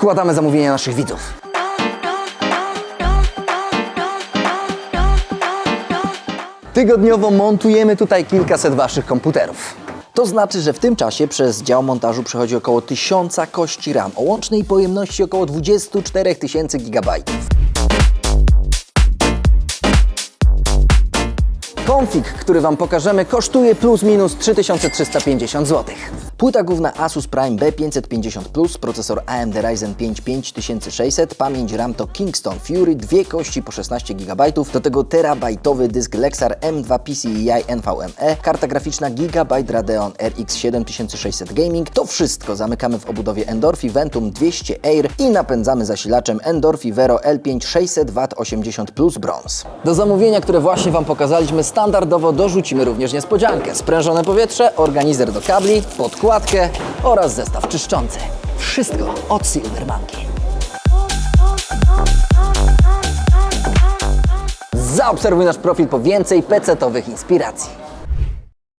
składamy zamówienia naszych widzów. Tygodniowo montujemy tutaj kilkaset waszych komputerów. To znaczy, że w tym czasie przez dział montażu przechodzi około 1000 kości RAM o łącznej pojemności około 24 tysięcy gigabajtów. Konfig, który Wam pokażemy, kosztuje plus minus 3350 zł. Płyta główna Asus Prime B550+, procesor AMD Ryzen 5 5600, pamięć RAM to Kingston Fury, dwie kości po 16 GB, do tego terabajtowy dysk Lexar M2 PCIe NVMe, karta graficzna Gigabyte Radeon RX 7600 Gaming. To wszystko zamykamy w obudowie Endorphi Ventum 200 Air i napędzamy zasilaczem Endorphi Vero L5 600W 80 Plus Bronze. Do zamówienia, które właśnie Wam pokazaliśmy, standardowo dorzucimy również niespodziankę. Sprężone powietrze, organizer do kabli, podkładkę oraz zestaw czyszczący. Wszystko od Silvermanki. Zaobserwuj nasz profil po więcej PC-towych inspiracji.